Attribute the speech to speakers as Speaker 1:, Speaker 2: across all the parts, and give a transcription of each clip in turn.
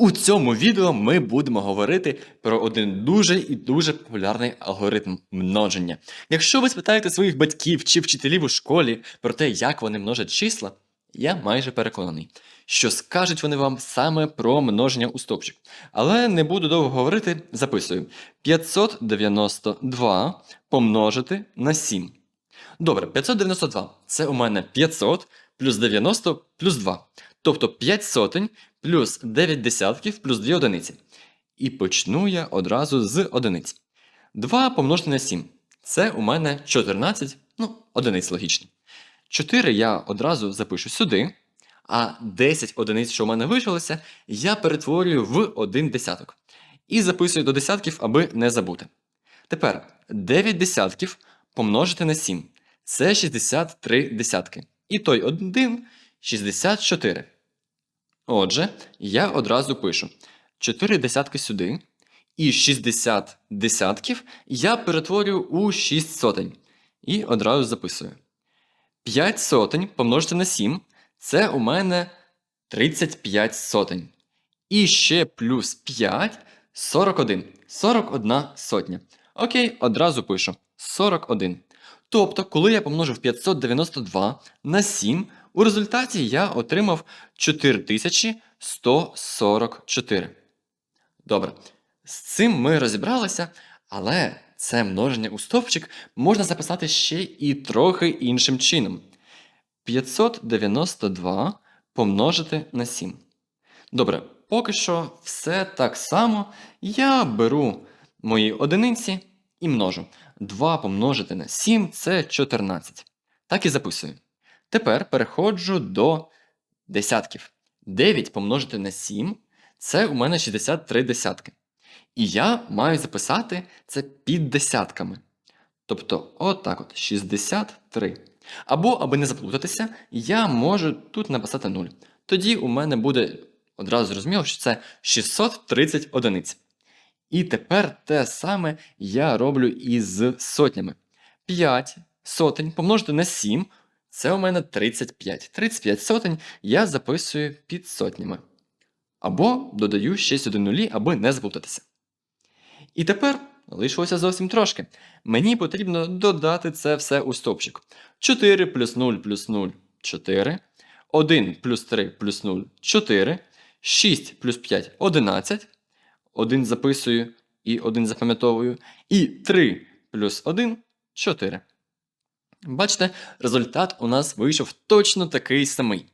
Speaker 1: У цьому відео ми будемо говорити про один дуже і дуже популярний алгоритм множення. Якщо ви спитаєте своїх батьків чи вчителів у школі про те, як вони множать числа, я майже переконаний, що скажуть вони вам саме про множення у стовпчик. Але не буду довго говорити, записую: 592 помножити на 7. Добре, 592 це у мене 500 плюс 90 плюс 2. Тобто 5 сотень плюс 9 десятків плюс 2 одиниці. І почну я одразу з одиниць. 2 помножити на 7. Це у мене 14, ну, одиниць логічно. 4 я одразу запишу сюди, а 10 одиниць, що у мене вийшлося, я перетворюю в один десяток. І записую до десятків, аби не забути. Тепер 9 десятків помножити на 7. Це 63 десятки. І той один 64. Отже, я одразу пишу 4 десятки сюди, і 60 десятків я перетворюю у 6 сотень. І одразу записую. 5 сотень помножити на 7 це у мене 35 сотень. І ще плюс 5 41. 41 сотня. Окей, одразу пишу 41. Тобто, коли я помножив 592 на 7, у результаті я отримав 4144. Добре. З цим ми розібралися, але це множення у стовпчик можна записати ще і трохи іншим чином. 592 помножити на 7. Добре, поки що все так само. Я беру мої одиниці і множу. 2 помножити на 7 це 14. Так і записую. Тепер переходжу до десятків. 9 помножити на 7 це у мене 63 десятки. І я маю записати це під десятками. Тобто, отак от 63. Або, аби не заплутатися, я можу тут написати 0. Тоді у мене буде одразу зрозуміло, що це 630 одиниць. І тепер те саме я роблю із сотнями. 5 сотень помножити на 7 це у мене 35. 35 сотень я записую під сотнями. Або додаю ще сюди нулі, аби не заплутатися. І тепер лишилося зовсім трошки. Мені потрібно додати це все у стовпчик. 4 плюс 0 плюс 0 4. 1 плюс 3 плюс 0 4. 6 плюс 5 11. 1 записую і 1 запам'ятовую. І 3 плюс 1 4. Бачите, результат у нас вийшов точно такий самий.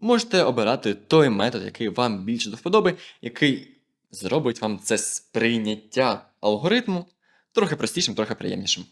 Speaker 1: Можете обирати той метод, який вам більше до вподоби, який зробить вам це сприйняття алгоритму трохи простішим, трохи приємнішим.